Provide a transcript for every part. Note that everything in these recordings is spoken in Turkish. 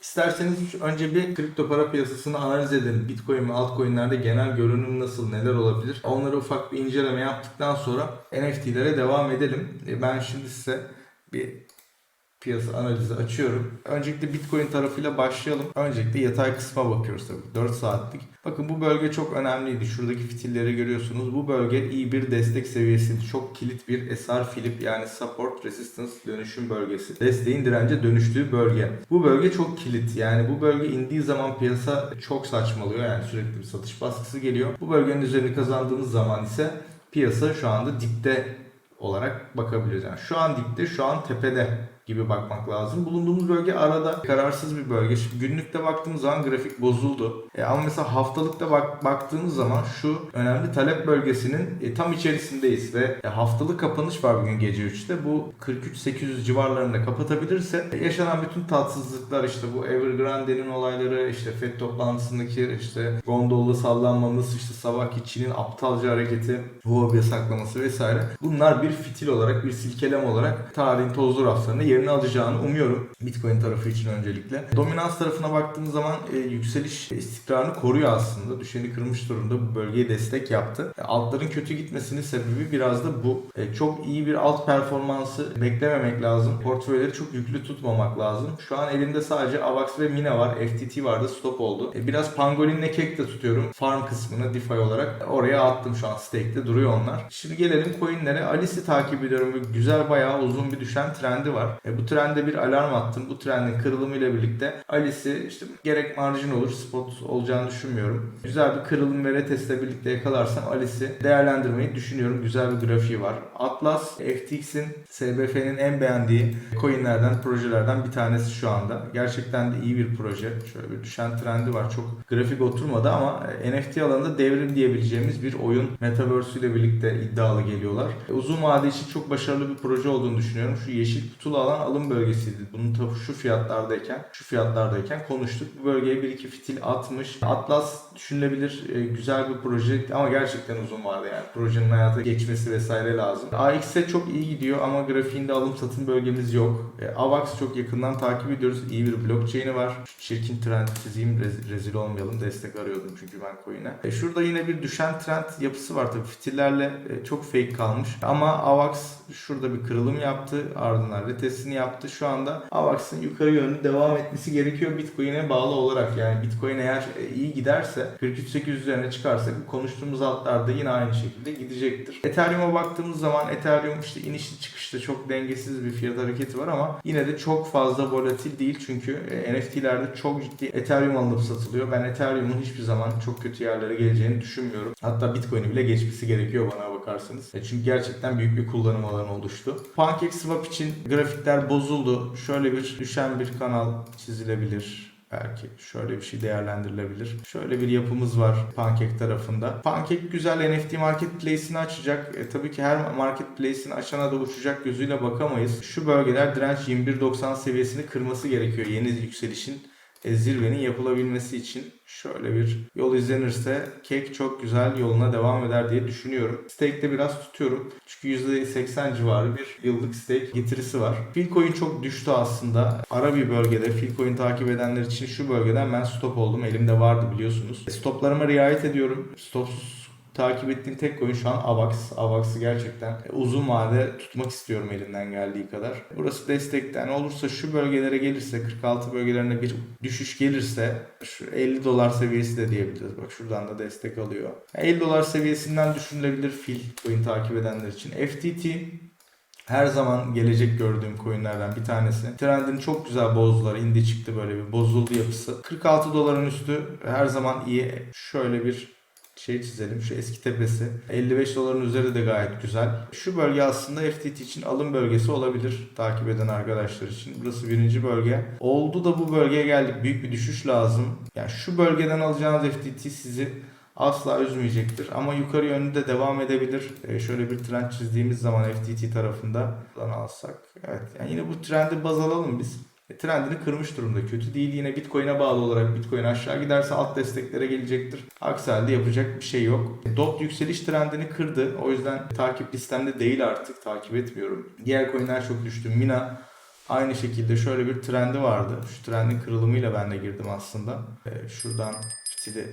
İsterseniz önce bir kripto para piyasasını analiz edelim. Bitcoin ve altcoin'lerde genel görünüm nasıl, neler olabilir? Onları ufak bir inceleme yaptıktan sonra NFT'lere devam edelim. E, Ben şimdi size bir piyasa analizi açıyorum. Öncelikle Bitcoin tarafıyla başlayalım. Öncelikle yatay kısma bakıyoruz tabii. 4 saatlik. Bakın bu bölge çok önemliydi. Şuradaki fitilleri görüyorsunuz. Bu bölge iyi bir destek seviyesiydi. Çok kilit bir SR flip yani support resistance dönüşüm bölgesi. Desteğin dirence dönüştüğü bölge. Bu bölge çok kilit. Yani bu bölge indiği zaman piyasa çok saçmalıyor. Yani sürekli bir satış baskısı geliyor. Bu bölgenin üzerini kazandığınız zaman ise piyasa şu anda dipte olarak bakabiliriz. Yani şu an dipte, şu an tepede gibi bakmak lazım. Bulunduğumuz bölge arada kararsız bir bölge. Şimdi günlükte baktığımız zaman grafik bozuldu. E, ama mesela haftalıkta bak, baktığımız zaman şu önemli talep bölgesinin e, tam içerisindeyiz ve e, haftalık kapanış var bugün gece 3'te. Bu 43-800 civarlarında kapatabilirse e, yaşanan bütün tatsızlıklar işte bu Evergrande'nin olayları, işte FED toplantısındaki işte gondolda sallanmamız, işte sabahki Çin'in aptalca hareketi, Huawei yasaklaması vesaire. Bunlar bir fitil olarak, bir silkelem olarak tarihin tozlu raflarında yerini alacağını umuyorum. Bitcoin tarafı için öncelikle. Dominans tarafına baktığımız zaman e, yükseliş istikrarını koruyor aslında. Düşeni kırmış durumda bu bölgeye destek yaptı. E, altların kötü gitmesinin sebebi biraz da bu. E, çok iyi bir alt performansı beklememek lazım. Portföyleri çok yüklü tutmamak lazım. Şu an elimde sadece AVAX ve Mina var. FTT vardı stop oldu. E, biraz Pangolin Nekek de tutuyorum. Farm kısmını DeFi olarak. Oraya attım şu an stake'te duruyor onlar. Şimdi gelelim coinlere. Alice'i takip ediyorum. Güzel bayağı uzun bir düşen trendi var. E, bu trende bir alarm attım. Bu trendin kırılımı ile birlikte Alice'i işte gerek marjin olur, spot olacağını düşünmüyorum. Güzel bir kırılım ve retestle birlikte yakalarsam Alice'i değerlendirmeyi düşünüyorum. Güzel bir grafiği var. Atlas, FTX'in, SBF'nin en beğendiği coinlerden, projelerden bir tanesi şu anda. Gerçekten de iyi bir proje. Şöyle bir düşen trendi var. Çok grafik oturmadı ama e, NFT alanında devrim diyebileceğimiz bir oyun. Metaverse ile birlikte iddialı geliyorlar. E, Uzun vade için çok başarılı bir proje olduğunu düşünüyorum. Şu yeşil kutulu alan alım bölgesiydi. Bunun tabii şu fiyatlardayken, şu fiyatlardayken konuştuk. Bu bölgeye bir iki fitil atmış. Atlas düşünülebilir e, güzel bir proje ama gerçekten uzun vade yani. Projenin hayata geçmesi vesaire lazım. AX'e çok iyi gidiyor ama grafiğinde alım satım bölgemiz yok. E, AVAX çok yakından takip ediyoruz. İyi bir blockchain'i var. Şu çirkin trend çizeyim rez- rezil olmayalım. Destek arıyordum çünkü ben coin'e. E, şurada yine bir düşen trend yapısı var tabii. Fitillerle e, çok fake kalmış. Ama AVAX şurada bir kırılım yaptı. Ardından retestini yaptı. Şu anda AVAX'ın yukarı yönlü devam etmesi gerekiyor Bitcoin'e bağlı olarak. Yani Bitcoin eğer e, iyi giderse 43.800 üzerine çıkarsa konuştuğumuz altlarda yine aynı şekilde gidecektir. Ethereum'a baktığımız zaman Ethereum işte inişli çıkışta çok dengesiz bir fiyat hareketi var ama yine de çok fazla volatil değil çünkü e, NFT'lerde çok ciddi Ethereum alınıp satılıyor. Ben Ethereum'un hiçbir zaman çok kötü yerlere geleceğini düşünmüyorum. Hatta Bitcoin'i bile geçmesi gerekiyor bana bakarsanız. E, Çünkü gerçekten büyük bir kullanım alanı oluştu. PancakeSwap için grafikler bozuldu. Şöyle bir düşen bir kanal çizilebilir. Belki şöyle bir şey değerlendirilebilir. Şöyle bir yapımız var Pancake tarafında. Pancake güzel NFT marketplace'ini açacak. E, tabii ki her marketplace'ini açana da uçacak gözüyle bakamayız. Şu bölgeler direnç 21.90 seviyesini kırması gerekiyor yeni yükselişin zirvenin yapılabilmesi için şöyle bir yol izlenirse kek çok güzel yoluna devam eder diye düşünüyorum. Stake'de biraz tutuyorum. Çünkü %80 civarı bir yıllık stake getirisi var. Filcoin çok düştü aslında. Ara bir bölgede Filcoin takip edenler için şu bölgeden ben stop oldum. Elimde vardı biliyorsunuz. E, Stoplarıma riayet ediyorum. Stopsuz takip ettiğim tek coin şu an AVAX. AVAX'ı gerçekten uzun vade tutmak istiyorum elimden geldiği kadar. Burası destekten olursa şu bölgelere gelirse 46 bölgelerine bir düşüş gelirse şu 50 dolar seviyesi de diyebiliriz. Bak şuradan da destek alıyor. 50 dolar seviyesinden düşünülebilir fil coin takip edenler için. FTT her zaman gelecek gördüğüm coinlerden bir tanesi. Trendini çok güzel bozdular. indi çıktı böyle bir bozuldu yapısı. 46 doların üstü her zaman iyi. Şöyle bir şey çizelim. Şu eski tepesi. 55 doların üzeri de gayet güzel. Şu bölge aslında FTT için alım bölgesi olabilir. Takip eden arkadaşlar için. Burası birinci bölge. Oldu da bu bölgeye geldik. Büyük bir düşüş lazım. Yani şu bölgeden alacağınız FTT sizi asla üzmeyecektir. Ama yukarı yönlü de devam edebilir. Ee, şöyle bir trend çizdiğimiz zaman FTT tarafında alsak. Evet yani yine bu trendi baz alalım biz. E, trendini kırmış durumda. Kötü değil. Yine Bitcoin'e bağlı olarak Bitcoin aşağı giderse alt desteklere gelecektir. Aksi halde yapacak bir şey yok. E, DOT yükseliş trendini kırdı. O yüzden takip listemde değil artık. Takip etmiyorum. Diğer coin'ler çok düştü. Mina Aynı şekilde şöyle bir trendi vardı. Şu trendin kırılımıyla ben de girdim aslında. Ee, şuradan fitili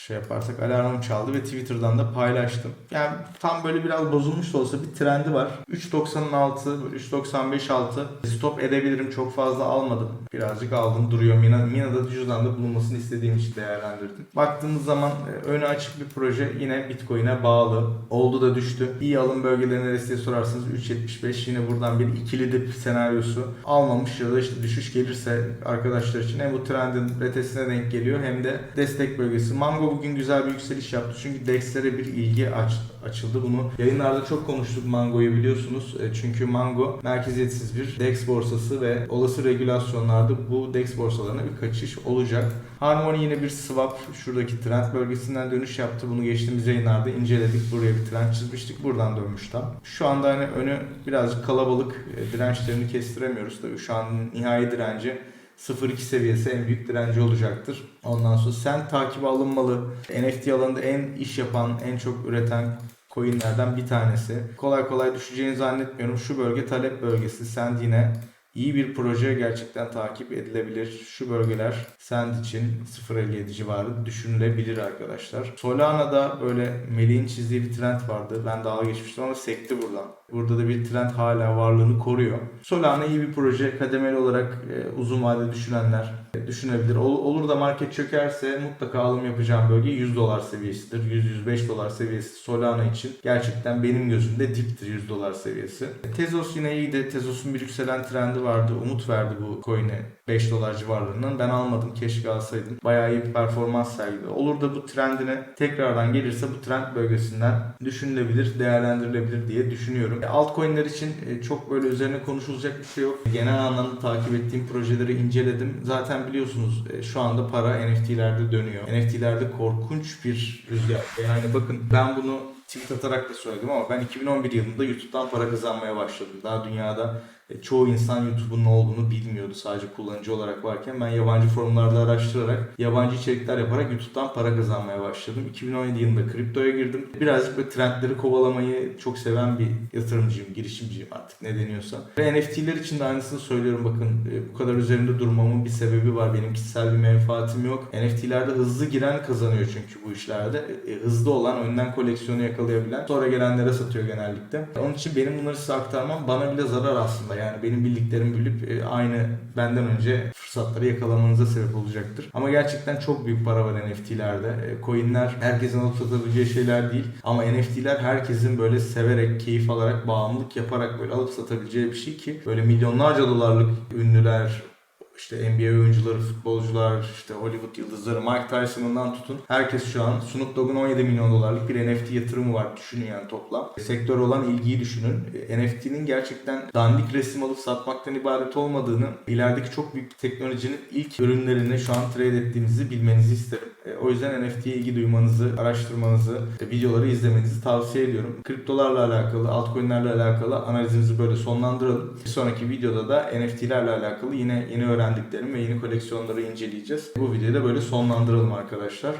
şey yaparsak alarmım çaldı ve Twitter'dan da paylaştım. Yani tam böyle biraz bozulmuş da olsa bir trendi var. 3.90'ın altı, böyle 3.95 altı stop edebilirim. Çok fazla almadım. Birazcık aldım duruyor. Mina, Mina'da cüzdanda bulunmasını istediğim için değerlendirdim. Baktığınız zaman e, önü açık bir proje yine Bitcoin'e bağlı. Oldu da düştü. İyi alım bölgeleri neresi diye sorarsanız 3.75 yine buradan bir ikili dip senaryosu almamış ya da işte düşüş gelirse arkadaşlar için hem bu trendin retesine denk geliyor hem de destek bölgesi. Mango bugün güzel bir yükseliş yaptı çünkü DEX'lere bir ilgi aç, açıldı. Bunu yayınlarda çok konuştuk Mango'yu biliyorsunuz. E, Çünkü Mango merkeziyetsiz bir DEX borsası ve olası regülasyonlarda bu DEX borsalarına bir kaçış olacak. Harmony yine bir swap şuradaki trend bölgesinden dönüş yaptı. Bunu geçtiğimiz yayınlarda inceledik. Buraya bir trend çizmiştik. Buradan dönmüş tam. Şu anda hani önü birazcık kalabalık. E, Dirençlerini kestiremiyoruz. Tabii şu an nihai direnci 0.2 seviyesi en büyük direnci olacaktır. Ondan sonra sen takibi alınmalı. NFT alanında en iş yapan, en çok üreten coinlerden bir tanesi. Kolay kolay düşeceğini zannetmiyorum. Şu bölge talep bölgesi. Send yine iyi bir proje gerçekten takip edilebilir. Şu bölgeler Send için 0.57 civarı düşünülebilir arkadaşlar. Solana'da böyle Melih'in çizdiği bir trend vardı. Ben dalga geçmiştim ama sekti buradan. Burada da bir trend hala varlığını koruyor. Solana iyi bir proje. Kademeli olarak e, uzun vadede düşünenler e, düşünebilir. Ol- olur da market çökerse mutlaka alım yapacağım bölge 100 dolar seviyesidir. 100-105 dolar seviyesi Solana için gerçekten benim gözümde diptir 100 dolar seviyesi. Tezos yine iyiydi. Tezos'un bir yükselen trendi vardı. Umut verdi bu coin'e 5 dolar civarlarından. Ben almadım. Keşke alsaydım. Bayağı iyi bir performans sergiledi. Olur da bu trendine tekrardan gelirse bu trend bölgesinden düşünülebilir, değerlendirilebilir diye düşünüyorum. E, Altcoin'ler için e, çok böyle üzerine konuşulacak bir şey yok. Genel anlamda takip ettiğim projeleri inceledim. Zaten biliyorsunuz e, şu anda para NFT'lerde dönüyor. NFT'lerde korkunç bir rüzgar. Yani bakın ben bunu tweet atarak da söyledim ama ben 2011 yılında YouTube'dan para kazanmaya başladım. Daha dünyada çoğu insan YouTube'un ne olduğunu bilmiyordu sadece kullanıcı olarak varken ben yabancı forumlarda araştırarak yabancı içerikler yaparak YouTube'dan para kazanmaya başladım. 2017 yılında kriptoya girdim. Birazcık böyle trendleri kovalamayı çok seven bir yatırımcıyım, girişimciyim artık ne deniyorsa. Ve NFT'ler için de aynısını söylüyorum bakın e, bu kadar üzerinde durmamın bir sebebi var. Benim kişisel bir menfaatim yok. NFT'lerde hızlı giren kazanıyor çünkü bu işlerde. E, hızlı olan önden koleksiyonu yakalayabilen sonra gelenlere satıyor genellikle. Onun için benim bunları size aktarmam bana bile zarar aslında. Yani benim bildiklerimi bilip e, aynı benden önce fırsatları yakalamanıza sebep olacaktır. Ama gerçekten çok büyük para var NFT'lerde. E, coinler herkesin alıp satabileceği şeyler değil. Ama NFT'ler herkesin böyle severek, keyif alarak, bağımlılık yaparak böyle alıp satabileceği bir şey ki böyle milyonlarca dolarlık ünlüler, işte NBA oyuncuları, futbolcular, işte Hollywood yıldızları, Mike Tyson'ından tutun. Herkes şu an Snoop Dogg'un 17 milyon dolarlık bir NFT yatırımı var. Düşünün yani toplam. Sektör olan ilgiyi düşünün. E, NFT'nin gerçekten dandik resim alıp satmaktan ibaret olmadığını, ilerideki çok büyük teknolojinin ilk ürünlerini şu an trade ettiğimizi bilmenizi isterim. E, O yüzden NFT'ye ilgi duymanızı, araştırmanızı, e, videoları izlemenizi tavsiye ediyorum. Kriptolarla alakalı, altcoin'lerle alakalı analizimizi böyle sonlandıralım. Bir sonraki videoda da NFT'lerle alakalı yine yeni öğrendiklerimi ve yeni koleksiyonları inceleyeceğiz. Bu videoyu da böyle sonlandıralım arkadaşlar.